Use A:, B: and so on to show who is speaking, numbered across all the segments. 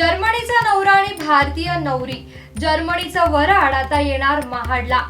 A: जर्मनीचा नवरा आणि भारतीय नवरी. जर्मनीचा वराड आता येणार महाडला.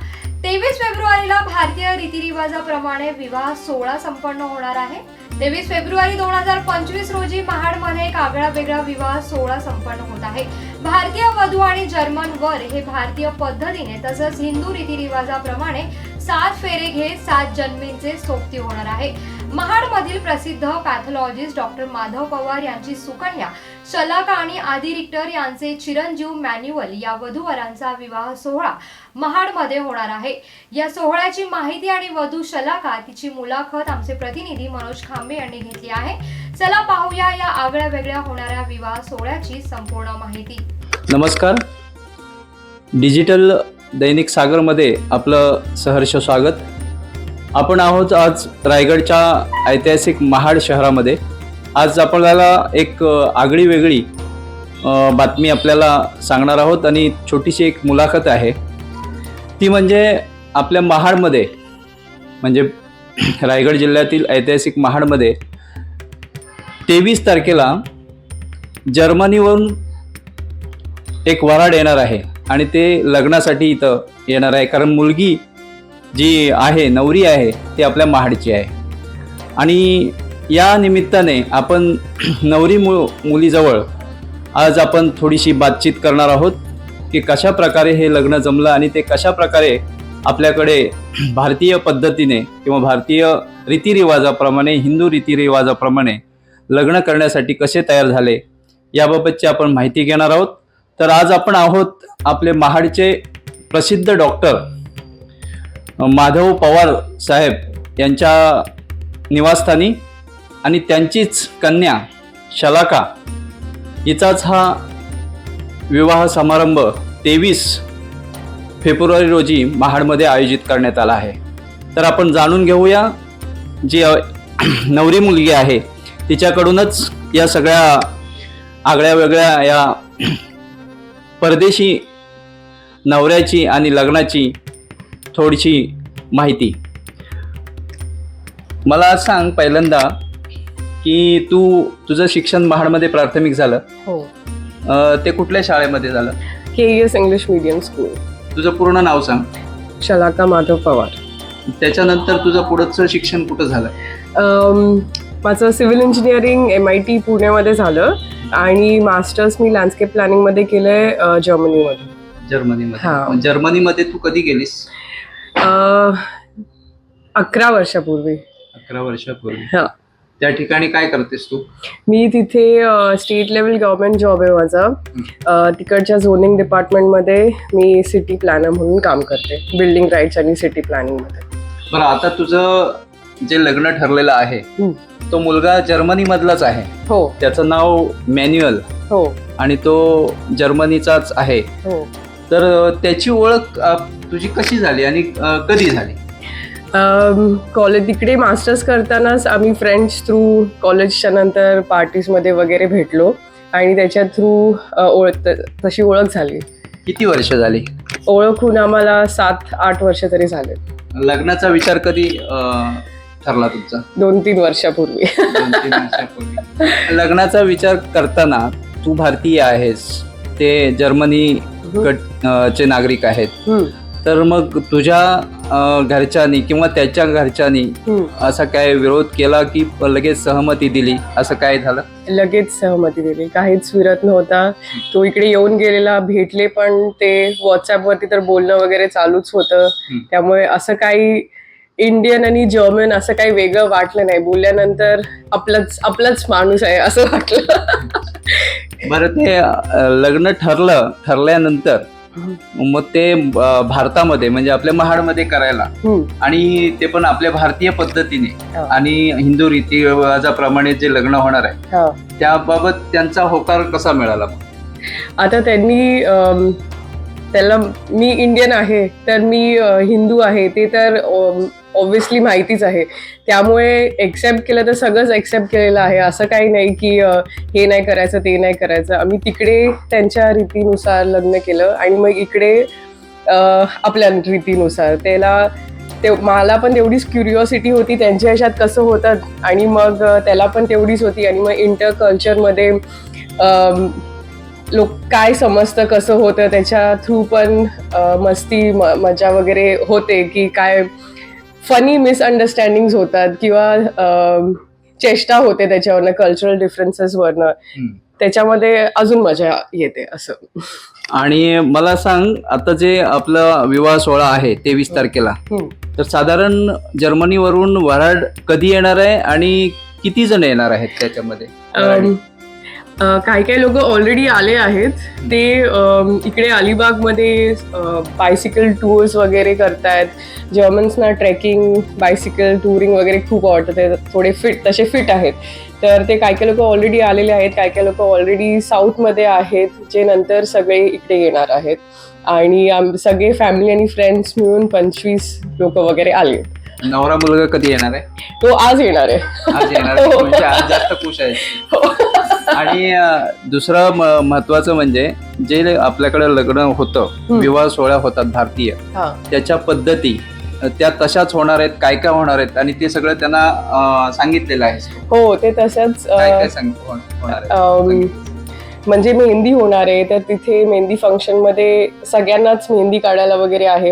A: तेवीस फेब्रुवारीला भारतीय रीतिरिवाजाप्रमाणे विवाह सोहळा संपन्न होणार आहे. तेवीस फेब्रुवारी दोन हजार पंचवीस रोजी महाडमध्ये एक आगळा वेगळा विवाह सोहळा संपन्न होत आहे. भारतीय वधू आणि जर्मन वर हे भारतीय पद्धतीने तसंच हिंदू रीतिरिवाजाप्रमाणे सात फेरे घेत सात जन्मींचे सोबती होणार आहे. महाडमधील प्रसिद्ध पॅथॉलॉजिस्ट डॉक्टर माधव पवार यांची सुकन्या शलाका आणि आदी रिक्टर यांचे चिरंजीव मॅन्युअल या वधूवरांचा विवाह सोहळा महाडमध्ये होणार आहे. या सोहळ्याची माहिती आणि वधू शलाका तिची मुलाखत आमचे प्रतिनिधी मनोज खांबे यांनी घेतली आहे. चला पाहूया या आगळ्या वेगळ्या होणाऱ्या विवाह सोहळ्याची संपूर्ण माहिती.
B: नमस्कार. डिजिटल दैनिक सागरमध्ये आपलं सहर्ष स्वागत. आपण आहोत आज रायगडच्या ऐतिहासिक महाड शहरामध्ये. आज आपल्याला एक आगळी वेगळी बातमी आपल्याला सांगणार आहोत आणि छोटीशी एक मुलाखत आहे. ती म्हणजे आपल्या महाडमध्ये म्हणजे रायगड जिल्ह्यातील ऐतिहासिक महाडमध्ये तेवीस तारखेला जर्मनीवरून एक वराड येणार आहे आणि ते लग्नासाठी इथं येणार आहे. कारण मुलगी जी आहे नवरी आहे ती आपल्या महाडची आहे. आणि या निमित्ताने आपण नवरी मु मुलीजवळ आज आपण थोडीशी बातचीत करणार आहोत की कशा प्रकारे हे लग्न जमलं आणि ते कशा प्रकारे आपल्याकडे भारतीय पद्धतीने किंवा भारतीय रीतिरिवाजाप्रमाणे हिंदू रीतिरिवाजाप्रमाणे लग्न करण्यासाठी कसे तयार झाले याबाबतची आपण माहिती घेणार आहोत. तर आज आपण आहोत आपले महाडचे प्रसिद्ध डॉक्टर माधव पवार साहेब यांच्या निवासस्थानी आणि त्यांचीच कन्या शलाका हिचाच हा विवाह समारंभ तेवीस फेब्रुवारी रोजी महाडमध्ये आयोजित करण्यात आला आहे. तर आपण जाणून घेऊया जी नवरी मुलगी आहे तिच्याकडूनच या सगळ्या आगळ्या वेगळ्या या परदेशी नवऱ्याची आणि लग्नाची थोडीशी माहिती. मला सांग पहिल्यांदा की तू तुझं शिक्षण महाडमध्ये प्राथमिक झालं.
C: हो.
B: अ, ते कुठल्या शाळेमध्ये झालं?
C: K S English medium school.
B: तुझं पूर्ण नाव सांग.
C: शलाका माधव पवार.
B: त्याच्यानंतर तुझं पुढचं शिक्षण कुठं झालं?
C: अम, माझं civil engineering M I T पुण्यामध्ये झालं आणि मास्टर्स मी लँडस्केप प्लॅनिंगमध्ये केलं आहे जर्मनीमध्ये.
B: जर्मनीमध्ये.
C: हा.
B: मग जर्मनीमध्ये तू कधी गेलीस?
C: अकरा वर्षापूर्वी.
B: अकरा वर्षापूर्वी.
C: हा.
B: त्या ठिकाणी काय करतेस तू?
C: मी तिथे स्टेट लेवल गव्हर्नमेंट जॉब आहे माझा. तिकडच्या झोनिंग डिपार्टमेंटमध्ये मी सिटी प्लॅनर म्हणून काम करते. बिल्डिंग राईट्स आणि सिटी प्लॅनिंगमध्ये
B: बरं आता तुझं जे लग्न ठरलेलं आहे. तो मुलगा जर्मनी मधलाच आहे.
C: हो.
B: त्याचं नाव मॅन्युअल.
C: हो.
B: आणि तो जर्मनीचाच आहे.
C: हो.
B: तर त्याची ओळख तुझी कशी झाली आणि कधी झाली?
C: कॉलेज तिकडे मास्टर्स करतानाच आम्ही फ्रेंड्स थ्रू कॉलेजच्या नंतर पार्टीजमध्ये वगैरे भेटलो आणि त्याच्या थ्रू ओळख तशी ओळख झाली.
B: किती वर्ष झाली?
C: ओळखून आम्हाला सात आठ वर्ष तरी झाले.
B: लग्नाचा विचार कधी ठरला तुमचा?
C: दोन तीन वर्षापूर्वी.
B: लग्नाचा विचार करताना तू भारतीय आहेस ते जर्मनी चे नागरिक आहेत. तर मग तुझ्या घरच्यांनी किंवा त्याच्या घरच्यांनी. असा काय विरोध केला की लगेच सहमती दिली? असं काय झालं?
C: लगेच सहमती दिली. काहीच विरत नव्हता. तो इकडे येऊन गेलेला भेटले पण ते व्हॉट्सअपवरती तर बोलणं वगैरे चालूच होतं. त्यामुळे असं काही इंडियन आणि जर्मन असं काही वेगळं वाटलं नाही. बोलल्यानंतर आपलंच आपलाच माणूस आहे असं वाटलं.
B: बरं ते लग्न ठरलं. ठरल्यानंतर मग ते भारतामध्ये म्हणजे आपल्या महाडमध्ये करायला. आणि ते पण आपल्या भारतीय पद्धतीने
C: हा.
B: आणि हिंदू रीतिरिवाजाप्रमाणे जे लग्न होणार आहे
C: हा.
B: त्याबाबत त्यांचा होकार कसा मिळाला
C: आता त्यांनी त्याला मी इंडियन आहे तर मी हिंदू आहे ते तर ऑब्व्हियसली माहितीच आहे. त्यामुळे एक्सेप्ट केलं तर सगळंच एक्सेप्ट केलेलं आहे. असं काही नाही की हे नाही करायचं ते नाही करायचं. आम्ही तिकडे त्यांच्या रीतीनुसार लग्न केलं आणि मग इकडे आपल्या रीतीनुसार. त्याला ते मला पण तेवढीच क्युरिओसिटी होती. त्यांच्या ह्याच्यात कसं होतं? आणि मग त्याला पण तेवढीच होती. आणि मग इंटर कल्चरमध्ये लोक काय समजतं कसं होतं? त्याच्या थ्रू पण मस्ती म- मजा वगैरे होते की काय फनी मिसअंडरस्टँडिंग होतात किंवा चेष्टा होते त्याच्यावरनं कल्चरल डिफरन्सेसवरनं त्याच्यामध्ये अजून मजा येते असं.
B: आणि मला सांग आता जे आपलं विवाह सोहळा आहे तेवीस तारखेला. तर साधारण जर्मनीवरून वराड कधी येणार आहे आणि किती जण येणार आहेत त्याच्यामध्ये?
C: काही काही लोक ऑलरेडी आले आहेत. ते इकडे अलिबागमध्ये बायसिकल टूर्स वगैरे करतायत. जर्मन्सना ट्रेकिंग बायसिकल टुरिंग वगैरे खूप आवडतं. ते थोडे फिट तसे फिट आहेत. तर ते काही काही लोक ऑलरेडी आलेले आहेत. काही काही लोक ऑलरेडी साऊथमध्ये आहेत जे नंतर सगळे इकडे येणार आहेत. आणि आम सगळे फॅमिली आणि फ्रेंड्स मिळून पंचवीस लोक वगैरे आले
B: नवरा मुलगा कधी येणार आहे
C: तो आज येणार आहे
B: आज येणार आहे.
C: हो.
B: म्हणजे आज जास्त खुश आहे
C: हो.
B: आणि अं, दुसरं म- महत्वाचं म्हणजे जे आपल्याकडे लग्न होतं. विवाह सोहळा होतात भारतीय
C: हा
B: त्याच्या पद्धती अं, त्या तशाच होणार आहेत काय काय होणार आहेत आणि ते सगळं त्यांना अं, सांगितलेलं आहे
C: हो ते तसंच अ,
B: काय काय सांग हो- होणार आहे
C: अम, म्हणजे मेहंदी होणार आहे तर तिथे मेहंदी फंक्शनमध्ये सगळ्यांनाच मेहंदी काढायला वगैरे आहे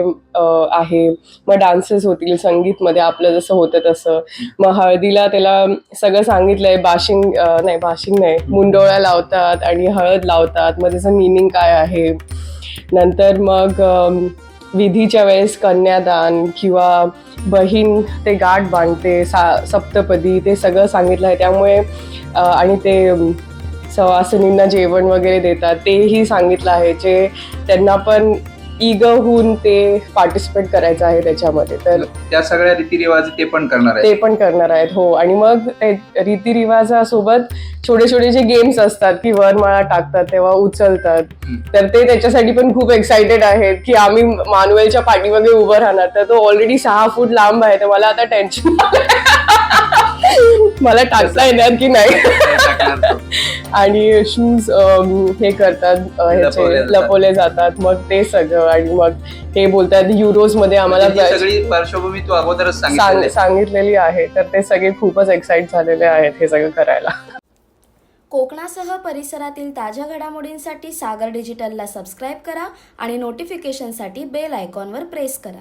C: आहे. मग डान्सेस होतील संगीतमध्ये आपलं जसं होतं तसं. मग हळदीला त्याला सगळं सांगितलंय बाशिंग नाही बाशिंग नाही मुंडोळ्या लावतात आणि हळद लावतात. मग त्याचं मिनिंग काय आहे? नंतर मग विधीच्या वेळेस कन्यादान किंवा बहीण ते गाठ बांधते सा सप्तपदी ते सगळं सांगितलं आहे त्यामुळे आणि ते सवासिनींना जेवण वगैरे देतात तेही सांगितलं आहे जे त्यांना पण इग होऊन ते पार्टिसिपेट करायचं आहे त्याच्यामध्ये. तर
B: त्या सगळ्या रीतिरिवाज ते पण करणार
C: ते
B: आहेत
C: पण करणार आहेत हो. आणि मग ते रीतिरिवाजासोबत छोटे छोटे जे गेम्स असतात की वरमाळा टाकतात तेव्हा उचलतात. तर ते त्याच्यासाठी पण खूप एक्साइटेड आहेत की आम्ही मानुएलच्या पाठीमागे उभं राहणार. तर तो ऑलरेडी सहा फूट लांब आहे तर मला आता टेन्शन मला टाकता येणार की नाही?
B: तो?
C: आणि शूज हे करतात ह्याचे
B: लपवले जातात.
C: मग ते सगळं आणि मग हे बोलतात युरोजमध्ये आम्हाला
B: म्हणजे पार्श्वभूमी तू अगोदरच
C: सांगितलेली आहे. तर ते सगळे खूपच एक्साइट झालेले आहेत हे सगळं करायला.
D: कोकणासह परिसरातील ताज्या घडामोडींसाठी सागर डिजिटलला सबस्क्राईब करा आणि नोटिफिकेशनसाठी बेल आयकॉनवर प्रेस करा.